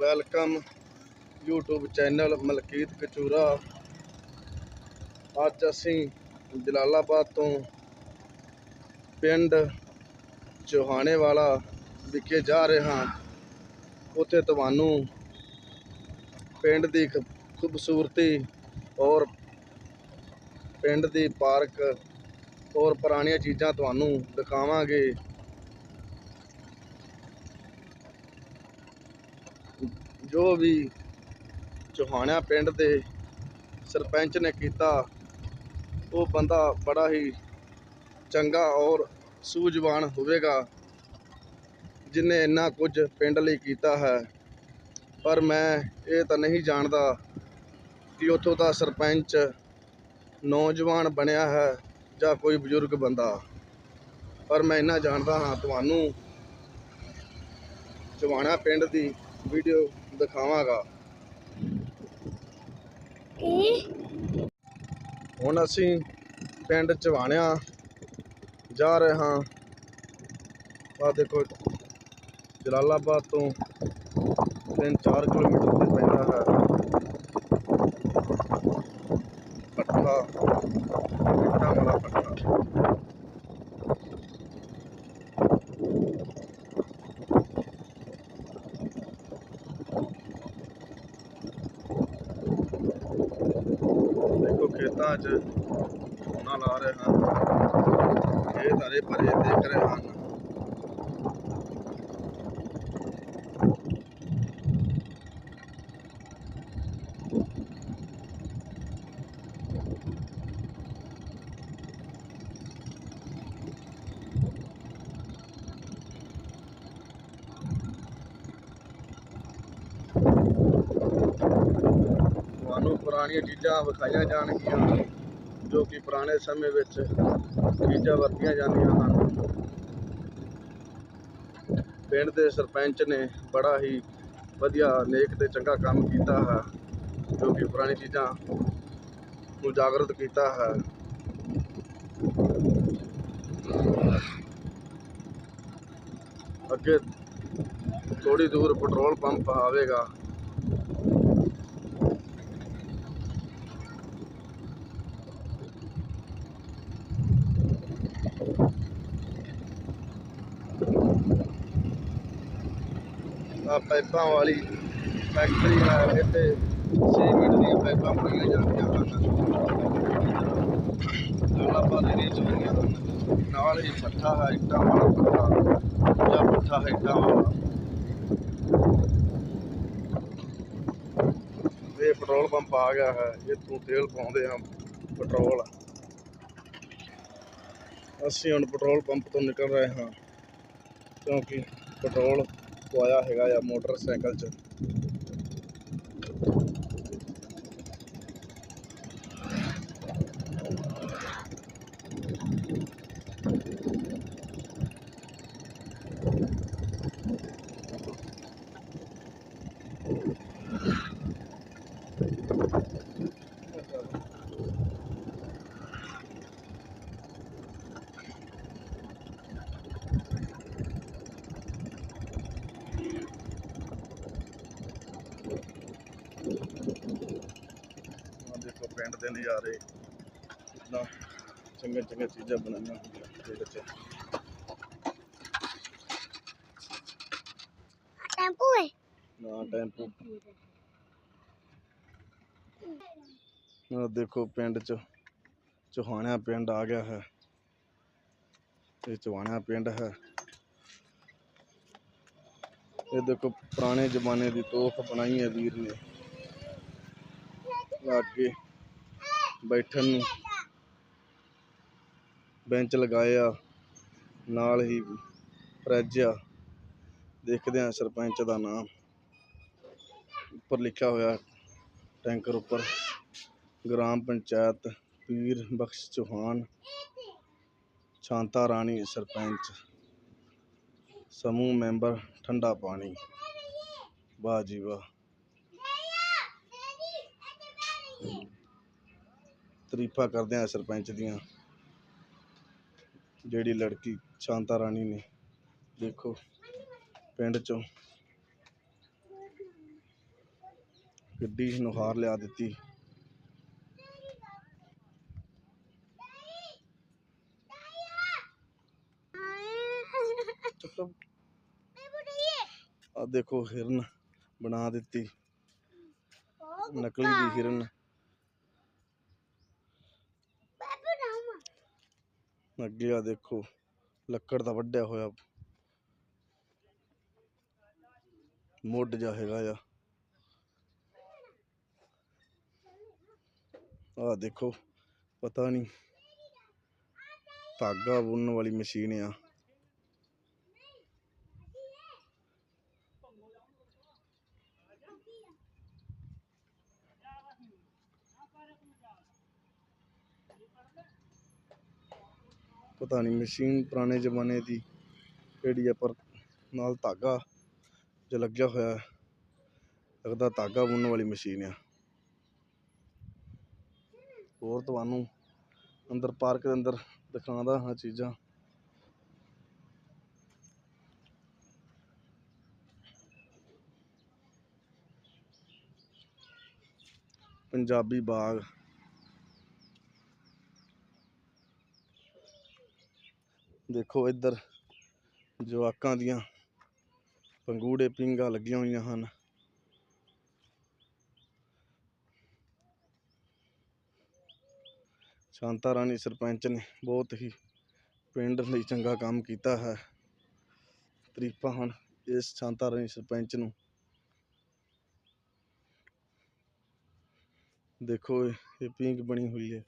Welcome YouTube channel Malkit Kachura. ਅੱਜ ਅਸੀਂ ਜਲਾਲਾਬਾਦ ਤੋਂ ਪਿੰਡ ਚੋਹਾਣੇ ਵਾਲਾ ਵਿਖੇ ਜਾ ਰਹੇ ਹਾਂ। ਉੱਥੇ ਤੁਹਾਨੂੰ ਪਿੰਡ ਦੀ ਖ- ਖੂਬਸੂਰਤੀ ਔਰ ਪਿੰਡ ਦੀ ਪਾਰਕ ਔਰ ਪੁਰਾਣੀਆਂ ਚੀਜ਼ਾਂ ਤੁਹਾਨੂੰ ਦਿਖਾਵਾਂਗੇ। ਜੋ ਵੀ ਚੋਹਾਣਾ ਪਿੰਡ ਦੇ ਸਰਪੰਚ ਨੇ ਕੀਤਾ, ਉਹ ਬੰਦਾ ਬੜਾ ਹੀ ਚੰਗਾ ਔਰ ਸੂਝਵਾਨ ਹੋਵੇਗਾ, ਜਿਨੇ ਇੰਨਾ ਕੁਝ ਪਿੰਡ ਲਈ ਕੀਤਾ ਹੈ। ਪਰ ਮੈਂ ਇਹ ਤਾਂ ਨਹੀਂ ਜਾਣਦਾ ਕਿ ਉੱਥੋਂ ਦਾ ਸਰਪੰਚ ਨੌਜਵਾਨ ਬਣਿਆ ਹੈ ਜਾਂ ਕੋਈ ਬਜ਼ੁਰਗ ਬੰਦਾ। ਪਰ ਮੈਂ ਇੰਨਾ ਜਾਣਦਾ ਹਾਂ, ਤੁਹਾਨੂੰ ਚਵਾਣਾ ਪਿੰਡ ਦੀ ਵੀਡੀਓ ਦਿਖਾਵਾਂਗਾ। ਹੁਣ ਅਸੀਂ ਪਿੰਡ ਚਵਾਣਿਆ ਜਾ ਰਹੇ ਹਾਂ। ਆ ਦੇਖੋ ਜਲਾਲਾਬਾਦ ਤੋਂ 3-4 ਕਿਲੋਮੀਟਰ ਤੇ ਪੈਂਦਾ ਹੈ ਪੱਠਾ ਇੱਟਾਂ ਵਾਲਾ ਪੱਠਾ ਦੇਖੋ ਖੇਤਾਂ 'ਚ ਝੋਨਾ ਲਾ ਰਹੇ। ਹਨ ਖੇਤ ਹਰੇ ਭਰੇ ਦੇਖ ਰਹੇ ਹਨ ਤੁਹਾਨੂੰ ਪੁਰਾਣੀਆਂ ਚੀਜ਼ਾਂ ਵਿਖਾਈਆਂ ਜਾਣਗੀਆਂ ਜੋ ਕਿ ਪੁਰਾਣੇ ਸਮੇਂ ਵਿੱਚ ਚੀਜ਼ਾਂ ਵਰਤੀਆਂ ਜਾਂਦੀਆਂ ਹਨ। ਪਿੰਡ ਦੇ ਸਰਪੰਚ ਨੇ ਬੜਾ ਹੀ ਵਧੀਆ ਨੇਕ ਤੇ ਚੰਗਾ ਕੰਮ ਕੀਤਾ ਹੈ, ਜੋ ਕਿ ਪੁਰਾਣੀ ਚੀਜ਼ਾਂ ਨੂੰ ਜਾਗਰਤ ਕੀਤਾ ਹੈ। ਅੱਗੇ ਥੋੜੀ ਦੂਰ ਪੈਟਰੋਲ ਪੰਪ ਆਵੇਗਾ। ਆ ਪਾਈਪਾਂ ਵਾਲੀ ਫੈਕਟਰੀ ਹੈ ਇੱਥੇ ਸੀਮੈਂਟ ਦੀਆਂ ਪਾਈਪਾਂ ਬਣਾਈਆਂ ਜਾਂਦੀਆਂ ਹਨ। ਲਾਲਾਬਾਦ ਦੇ ਵਿੱਚ ਬਣੀਆਂ ਨਾਲ ਹੀ ਪੱਠਾ ਹੈ ਇੱਟਾਂ ਵਾਲਾ ਪੱਠਾ, ਜਾਂ ਪੱਠਾ ਹੈ ਇੱਟਾਂ ਵਾਲਾ। ਇਹ ਪੈਟਰੋਲ ਪੰਪ ਆ ਗਿਆ ਹੈ, ਇੱਥੋਂ ਤੇਲ ਪਾਉਂਦੇ ਹਾਂ ਪੈਟਰੋਲ ਅਸੀਂ ਹੁਣ ਪੈਟਰੋਲ ਪੰਪ ਤੋਂ ਨਿਕਲ ਰਹੇ ਹਾਂ, ਕਿਉਂਕਿ ਪੈਟਰੋਲ ਪਵਾਇਆ ਹੈਗਾ ਆ ਮੋਟਰਸਾਈਕਲ 'ਚ ਆਹ ਦੇਖੋ ਪਿੰਡ ਦੇ ਨਜ਼ਾਰੇ ਕਿੰਨਾ ਚੰਗੀਆਂ ਚੰਗੀਆਂ ਚੀਜ਼ਾਂ ਬਣਾਈਆਂ ਹੋਈਆਂ ਪਿੰਡ 'ਚ ਟੈਂਪੂ ਹੈ। ਨਾ ਟੈਂਪੂ। ਆਹ ਦੇਖੋ ਪਿੰਡ 'ਚ ਚੋਹਾਣਾ ਪਿੰਡ ਆ ਗਿਆ ਹੈ। ਇਹ ਚੋਹਾਣਾ ਪਿੰਡ ਹੈ। ਇਹ ਦੇਖੋ ਪੁਰਾਣੇ ਜ਼ਮਾਨੇ ਦੀ ਤੋਪ ਬਣਾਈ ਹੈ ਵੀਰ ਨੇ। ਅੱਗੇ ਬੈਠਣ ਨੂੰ। ਬੈਂਚ ਲਗਾਏ ਆ, ਨਾਲ ਹੀ ਫਰਿੱਜ ਆ। ਦੇਖਦੇ ਆ ਸਰਪੰਚ ਦਾ ਨਾਮ। ਉੱਪਰ ਲਿਖਿਆ ਹੋਇਆ ਟੈਂਕਰ ਉੱਪਰ, ਗ੍ਰਾਮ ਪੰਚਾਇਤ ਪੀਰ ਬਖਸ਼ ਚੌਹਾਨ, ਸ਼ਾਂਤਾ ਰਾਣੀ ਸਰਪੰਚ, ਸਮੂਹ ਮੈਂਬਰ ਠੰਡਾ ਪਾਣੀ, ਵਾਹ ਜੀ ਵਾਹ। ਤਾਰੀਫਾਂ ਕਰਦੇ ਆ ਸਰਪੰਚ ਦੀਆਂ। ਜਿਹੜੀ ਲੜਕੀ ਸ਼ਾਂਤਾ ਰਾਣੀ ਨੇ, ਦੇਖੋ, ਪਿੰਡ ਚੋਂ ਗੱਡੀ ਨੁਹਾਰ ਲਿਆ ਦਿੱਤੀ। ਆ ਦੇਖੋ ਹਿਰਨ ਬਣਾ ਦਿੱਤੀ। ਨਕਲੀ ਦੀ ਹਿਰਨ। ਅੱਗੇ ਆ ਦੇਖੋ, ਲੱਕੜ ਦਾ ਵੱਢਿਆ ਹੋਇਆ। ਮੁੱਢ ਜਾ ਹੈਗਾ ਆ। ਆ ਦੇਖੋ, ਪਤਾ ਨਹੀਂ ਧਾਗਾ ਬੁਣਨ ਵਾਲੀ ਮਸ਼ੀਨ ਆ। ਪਤਾ ਨਹੀਂ, ਮਸ਼ੀਨ ਪੁਰਾਣੇ ਜ਼ਮਾਨੇ ਦੀ ਕਿਹੜੀ ਆ, ਪਰ ਨਾਲ ਧਾਗਾ ਜੋ ਲੱਗਿਆ ਹੋਇਆ ਲੱਗਦਾ ਧਾਗਾ ਬੁਣਨ ਵਾਲੀ ਮਸ਼ੀਨ ਆ। ਹੋਰ ਤੁਹਾਨੂੰ ਅੰਦਰ ਪਾਰਕ ਦੇ ਅੰਦਰ ਦਿਖਾਉਂਦਾ ਹਾਂ ਚੀਜ਼ਾਂ। ਪੰਜਾਬੀ ਬਾਗ। ਦੇਖੋ ਇੱਧਰ ਜਵਾਕਾਂ ਦੀਆਂ ਪੰਗੂੜੇ ਪਿੰਗਾ ਲੱਗੀਆਂ ਹੋਈਆਂ ਹਨ। ਸ਼ਾਂਤਾ ਰਾਣੀ ਸਰਪੰਚ ਨੇ ਬਹੁਤ ਹੀ ਪਿੰਡ ਲਈ ਚੰਗਾ ਕੰਮ ਕੀਤਾ ਹੈ। ਤਰੀਫਾਂ ਹਨ ਇਸ ਸ਼ਾਂਤਾ ਰਾਣੀ ਸਰਪੰਚ ਨੂੰ। ਦੇਖੋ ਇਹ ਇਹ ਪਿੰਗ ਬਣੀ ਹੋਈ ਹੈ।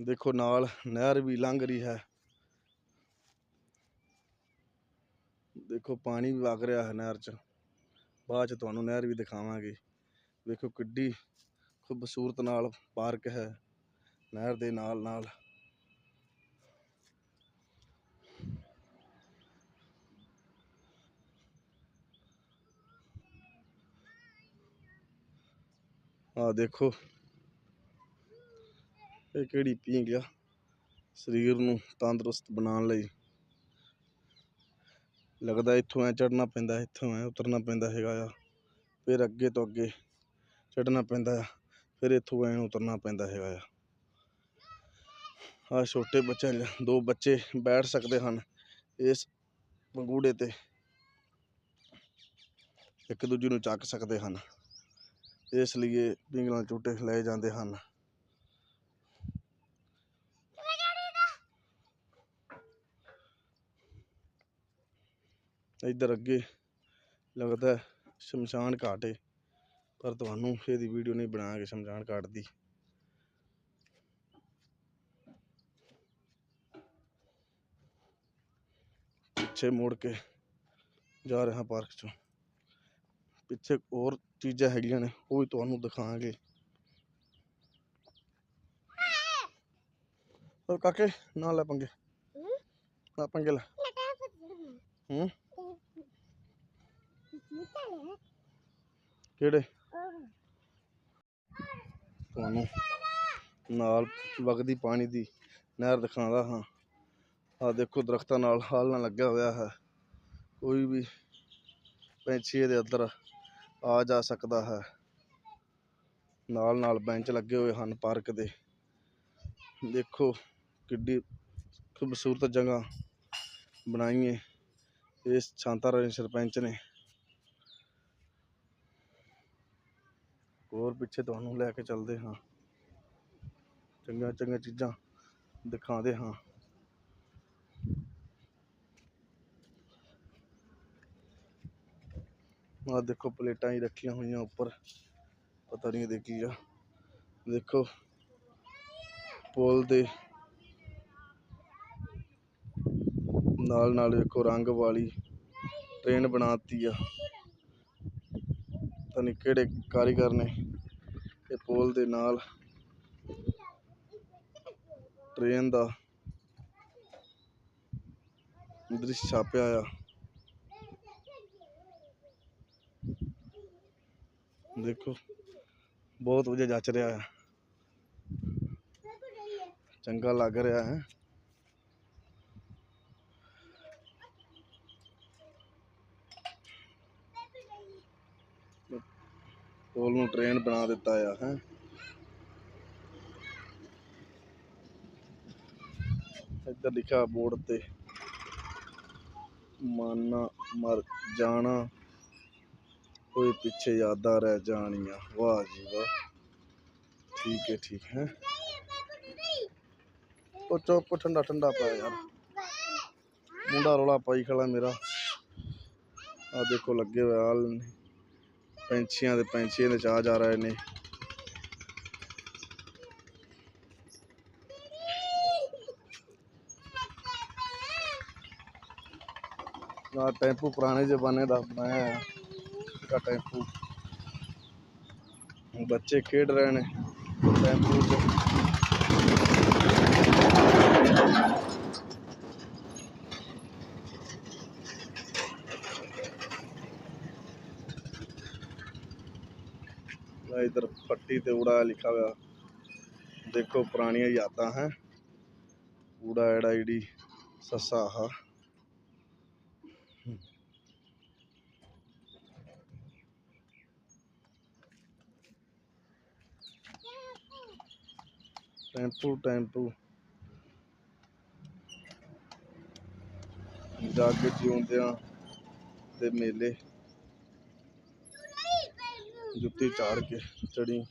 ਦੇਖੋ ਨਾਲ ਨਹਿਰ ਵੀ ਲੰਘ ਰਹੀ ਹੈ। ਦੇਖੋ ਪਾਣੀ ਵੀ ਵਗ ਰਿਹਾ ਹੈ ਨਹਿਰ 'ਚ। ਬਾਅਦ 'ਚ ਤੁਹਾਨੂੰ ਨਹਿਰ ਵੀ ਦਿਖਾਵਾਂਗੇ। ਵੇਖੋ ਕਿੱਡੀ ਖੂਬਸੂਰਤ ਨਾਲ ਪਾਰਕ ਹੈ ਨਹਿਰ ਦੇ ਨਾਲ ਨਾਲ। ਆ ਦੇਖੋ ਇਹ ਕਿਹੜੀ ਪੀਂਗ ਆ? ਸਰੀਰ ਨੂੰ ਤੰਦਰੁਸਤ ਬਣਾਉਣ ਲਈ। ਲੱਗਦਾ ਇੱਥੋਂ ਐ ਚੜਨਾ ਪੈਂਦਾ, ਇੱਥੋਂ ਐ ਉਤਰਨਾ ਪੈਂਦਾ ਹੈਗਾ ਆ। ਫਿਰ ਅੱਗੇ ਤੋਂ ਅੱਗੇ ਚੜਨਾ ਪੈਂਦਾ ਆ, ਫਿਰ ਇੱਥੋਂ ਐ ਉਤਰਨਾ ਪੈਂਦਾ ਹੈਗਾ ਆ। ਆ ਛੋਟੇ ਬੱਚੇ ਦੋ ਬੱਚੇ ਬੈਠ ਸਕਦੇ ਹਨ ਇਸ ਪੰਗੂੜੇ ਤੇ। ਇੱਕ ਦੂਜੇ ਨੂੰ ਚੱਕ ਸਕਦੇ ਹਨ। ਇਸ ਲਈ ਇਹ ਪਿੰਗਲਾਂ ਝੂਟੇ ਲਏ ਜਾਂਦੇ ਹਨ। ਇੱਧਰ ਅੱਗੇ ਲੱਗਦਾ ਸ਼ਮਸ਼ਾਨ ਘਾਟ ਹੈ ਪਰ ਤੁਹਾਨੂੰ ਇਹਦੀ ਵੀਡੀਓ ਨਹੀਂ ਬਣਾਵਾਂਗੇ ਸ਼ਮਸ਼ਾਨ ਘਾਟ ਦੀ। ਪਿੱਛੇ ਮੁੜ ਕੇ ਜਾ ਰਿਹਾ ਪਾਰਕ ਚੋਂ। ਪਿੱਛੇ ਹੋਰ ਚੀਜ਼ਾਂ ਹੈਗੀਆਂ ਨੇ ਉਹ ਵੀ ਤੁਹਾਨੂੰ ਦਿਖਾਵਾਂਗੇ। ਉਹ ਕਾਕੇ ਨਾਲ ਲੈ ਪੰਗੇ। ਨਾ ਪੰਗੇ ਲੈ। ਹੂੰ? ਕਿਹੜੇ? ਤੁਹਾਨੂੰ ਨਾਲ ਵਗਦੀ ਪਾਣੀ ਦੀ ਨਹਿਰ ਦਿਖਾਉਂਦਾ ਹਾਂ। ਆ ਦੇਖੋ ਦਰਖਤਾਂ ਨਾਲ ਹਾਲ ਨਾਲ ਲੱਗਿਆ ਹੋਇਆ ਹੈ। ਕੋਈ ਵੀ ਪੰਛੀ ਇਹਦੇ ਅੰਦਰ ਆ ਜਾ ਸਕਦਾ ਹੈ। ਨਾਲ ਨਾਲ ਬੈਂਚ ਲੱਗੇ ਹੋਏ ਹਨ ਪਾਰਕ ਦੇ। ਦੇਖੋ ਕਿੱਡੀ ਖੂਬਸੂਰਤ ਜਗ੍ਹਾ ਬਣਾਈ ਹੈ। ਇਸ ਸ਼ਾਂਤਾ ਰਾਣੀ ਸਰਪੰਚ ਨੇ ਹੋਰ ਪਿੱਛੇ ਤੁਹਾਨੂੰ ਲੈ ਕੇ ਚੱਲਦੇ ਹਾਂ। ਚੰਗੀਆਂ ਚੰਗੀਆਂ ਚੀਜ਼ਾਂ ਦਿਖਾਉਂਦੇ ਹਾਂ। ਆ ਦੇਖੋ, ਪਲੇਟਾਂ ਹੀ ਰੱਖੀਆਂ ਹੋਈਆਂ ਉੱਪਰ। ਪਤਾ ਨਹੀਂ ਇਹਦੇ ਕੀ ਆ। ਦੇਖੋ, ਪੁੱਲ ਦੇ ਨਾਲ ਨਾਲ ਵੇਖੋ, ਰੰਗ ਵਾਲੀ ਟ੍ਰੇਨ ਬਣਾਤੀ ਆ। ਪਤਾ ਨਹੀਂ ਕਿਹੜੇ ਕਾਰੀਗਰ ਨੇ ਇਹ ਪੁੱਲ ਦੇ ਨਾਲ ਟ੍ਰੇਨ ਦਾ ਦ੍ਰਿਸ਼ ਛਾਪਿਆ ਆ। ਦੇਖੋ, ਬਹੁਤ ਵਧੀਆ ਜੱਚ ਰਿਹਾ ਹੈ ਚੰਗਾ ਲੱਗ ਰਿਹਾ ਹੈ। ਪੁਲ ਨੂੰ ਟ੍ਰੇਨ ਬਣਾ ਦਿੱਤਾ ਆ, ਹੈ। ਇੱਧਰ ਲਿਖਿਆ ਬੋਰਡ ਤੇ, ਮਾਨਾ ਮਰ ਜਾਣਾ, ਕੋਈ ਪਿੱਛੇ ਯਾਦਾਂ ਰਹਿ ਜਾਣੀਆਂ। ਵਾਹ ਜੀ ਵਾਹ। ਠੀਕ ਹੈ ਠੀਕ ਹੈ। ਉਹ ਚੁੱਪ, ਠੰਡਾ ਠੰਡਾ ਪਿਆ ਯਾਰ। ਮੁੰਡਾ ਰੌਲਾ ਪਾਈ ਖੜਾ ਮੇਰਾ। ਆ ਦੇਖੋ, ਲੱਗੇ ਹੋਏ ਹਾਲ ਨੇ ਪੰਛੀਆਂ ਦੇ ਪੰਛੀਆਂ ਦੇ ਚਾਹ ਜਾ ਰਹੇ ਨੇ। ਆ ਟੈਂਪੂ ਪੁਰਾਣੇ ਜ਼ਮਾਨੇ ਦਾ ਬਣਾਇਆ ਹੈ ਦਾ ਟੈਂਪੂ? ਬੱਚੇ ਖੇਡ ਰਹੇ ਨੇ, ਟੈਂਪੂ 'ਚ ਆ ਇਧਰ ਪੱਟੀ ਤੇ ਊੜਾ ਲਿਖਾ ਹੋਇਆ। ਦੇਖੋ ਪੁਰਾਣੀਆਂ ਯਾਦਾਂ ਹੈ। ਊੜਾ ਐੜਾ ਈੜੀ ਸੱਸਾ ਟੈਂਪੂ ਟੈਂਪੂ। ਜੱਗ ਜਿਉਂਦਿਆਂ ਦੇ ਮੇਲੇ। ਜੁੱਤੀ ਝਾੜ ਕੇ ਚੜੀ।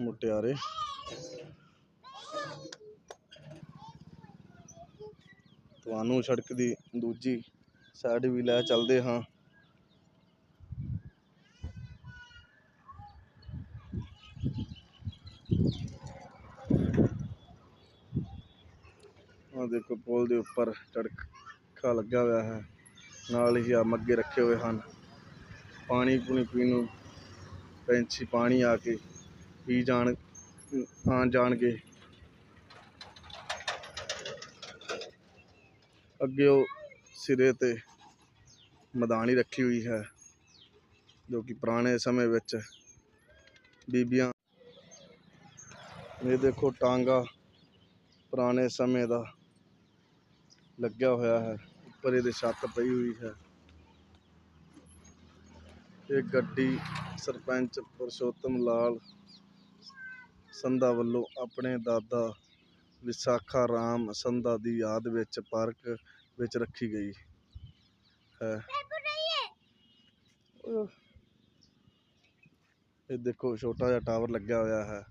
ਮੁਟਿਆਰੇ। ਤੁਹਾਨੂੰ ਸੜਕ ਦੀ ਦੂਜੀ ਸਾਈਡ ਵੀ ਲੈ ਚੱਲਦੇ ਹਾਂ। ਆ ਦੇਖੋ ਪੁਲ ਦੇ ਉੱਪਰ ਚੜਕਾ ਲੱਗਾ ਹੋਇਆ ਹੈ। ਨਾਲ ਹੀ ਆਮ ਅੱਗੇ ਰੱਖੇ ਹੋਏ ਹਨ। ਪਾਣੀ ਪੂਣੀ ਪੀਣ ਨੂੰ ਪੰਛੀ ਪਾਣੀ ਆ ਕੇ ਪੀ ਜਾਣ ਆਣ ਜਾਣਗੇ। ਅੱਗੇ ਉਹ ਸਿਰੇ ਤੇ ਮਦਾਨੀ ਰੱਖੀ ਹੋਈ ਹੈ, ਜੋ ਕਿ ਪੁਰਾਣੇ ਸਮੇਂ ਵਿੱਚ ਬੀਬੀਆਂ ਇਹ ਦੇਖੋ, ਟਾਂਗਾ ਪੁਰਾਣੇ ਸਮੇਂ ਦਾ ਲੱਗਿਆ ਹੋਇਆ ਹੈ। ਉੱਪਰ ਇਹਦੇ ਛੱਤ ਪਈ ਹੋਈ ਹੈ। ਇਹ ਗੱਡੀ ਸਰਪੰਚ ਪਰਸ਼ੋਤਮ ਲਾਲ ਸੰਧਾ ਵੱਲੋਂ ਆਪਣੇ ਦਾਦਾ ਵਿਸਾਖਾ ਰਾਮ ਸੰਧਾ ਦੀ ਯਾਦ ਵਿੱਚ ਪਾਰਕ ਵਿੱਚ ਰੱਖੀ ਗਈ ਹੈ। ਇਹ ਦੇਖੋ ਛੋਟਾ ਜਿਹਾ ਟਾਵਰ ਲੱਗਿਆ ਹੋਇਆ ਹੈ।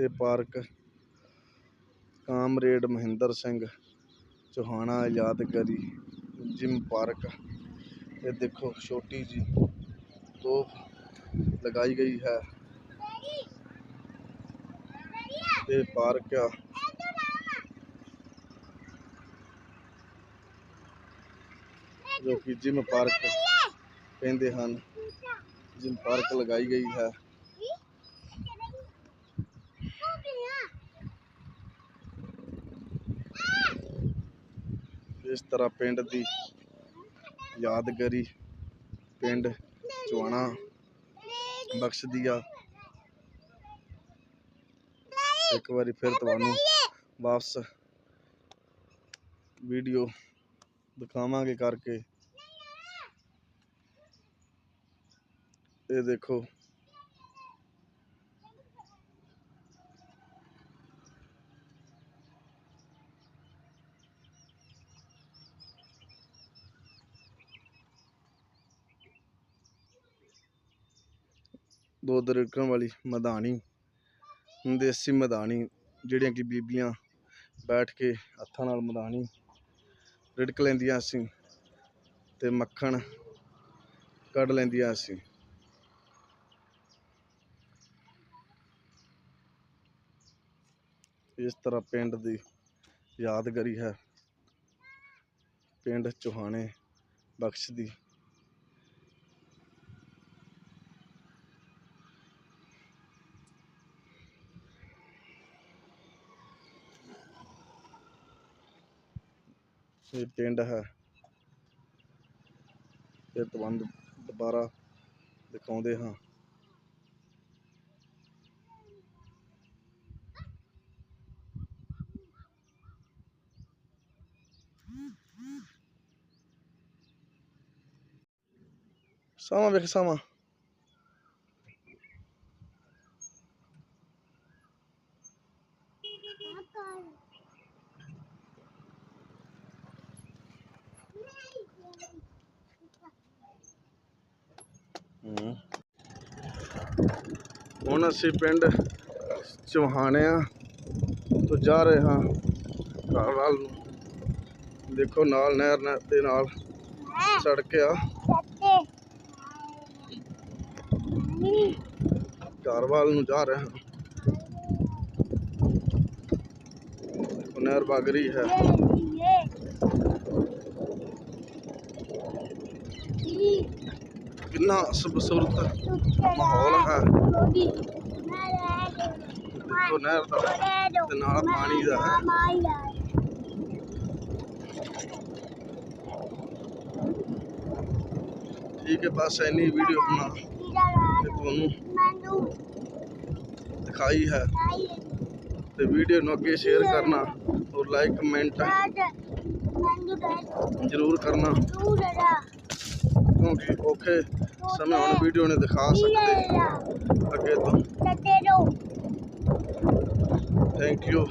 ਇਹ ਪਾਰਕ ਕਾਮਰੇਡ ਮਹਿੰਦਰ ਸਿੰਘ ਚੌਹਾਣਾ ਯਾਦਗਾਰੀ ਜਿਮ ਪਾਰਕ। ਇਹ ਦੇਖੋ, ਛੋਟੀ ਜੀ ਤੋਪ ਲਗਾਈ ਗਈ ਹੈ। ਇਹ ਪਾਰਕ ਆ। ਜੋ ਕਿ ਜਿਮ ਪਾਰਕ ਕਹਿੰਦੇ ਹਨ। ਜਿਮ ਪਾਰਕ ਲਗਾਈ ਗਈ ਹੈ। ਇਸ ਤਰ੍ਹਾਂ ਪਿੰਡ ਦੀ ਯਾਦਗਾਰੀ, ਪਿੰਡ ਚੁਆਣਾ ਬਖਸ਼ਦੀਆ। ਇੱਕ ਵਾਰੀ ਫਿਰ ਤੁਹਾਨੂੰ ਵਾਪਸ ਵੀਡੀਓ ਦਿਖਾਵਾਂਗੇ ਕਰਕੇ। ਇਹ ਦੇਖੋ ਦੁੱਧ ਰਿੜਕਣ ਵਾਲੀ ਮਧਾਣੀ ਦੇਸੀ ਮਧਾਣੀ ਜਿਹੜੀਆਂ ਕਿ ਬੀਬੀਆਂ ਬੈਠ ਕੇ ਹੱਥਾਂ ਨਾਲ ਮਧਾਣੀ ਰਿੜਕ ਲੈਂਦੀਆਂ ਸੀ ਤੇ ਮੱਖਣ ਕੱਢ ਲੈਂਦੀਆਂ ਸੀ। ਇਸ ਤਰ੍ਹਾਂ ਪਿੰਡ ਦੀ ਯਾਦਗਾਰੀ ਹੈ। ਪਿੰਡ ਚੋਹਾਣੇ ਬਖਸ਼ ਦੀ ਇਹ ਪਿੰਡ ਹੈ ਇਹ ਤੁਹਾਨੂੰ ਦੁਬਾਰਾ ਦਿਖਾਉਂਦੇ ਹਾਂ Sama, ਵੇਖ sama. ਅਸੀਂ ਪਿੰਡ ਚੋਹਾਣਿਆਂ ਤੋਂ ਜਾ ਰਹੇ ਹਾਂ ਘਰ ਵੱਲ ਨੂੰ। ਦੇਖੋ ਨਾਲ, ਨਹਿਰ ਦੇ ਨਾਲ ਸੜਕ ਆ। ਘਰ ਵੱਲ ਨੂੰ ਜਾ ਰਹੇ ਹਾਂ। ਦੇਖੋ ਨਹਿਰ ਵਗ ਰਹੀ ਹੈ। ਕਿੰਨਾ ਖੂਬਸੂਰਤ ਮਾਹੌਲ ਹੈ ਦੇਖੋ ਨਹਿਰ ਦਾ ਤੇ ਨਾਲ ਪਾਣੀ ਦਾ। ਠੀਕ ਹੈ, ਬਸ ਇੰਨੀ ਵੀਡੀਓ ਬਣਾ ਕੇ ਤੁਹਾਨੂੰ ਦਿਖਾਈ ਹੈ। ਤੇ ਵੀਡੀਓ ਨੂੰ ਅੱਗੇ ਸ਼ੇਅਰ ਕਰਨਾ ਔਰ ਲਾਈਕ ਕਮੈਂਟ ਜ਼ਰੂਰ ਕਰਨਾ। ਕਿਉਂਕਿ ਔਖੇ ਸਮੇਂ ਹੁਣ ਵੀਡੀਓ ਨੇ ਦਿਖਾ ਸਕਦੇ। ਅੱਗੇ ਤੋਂ। Thank you.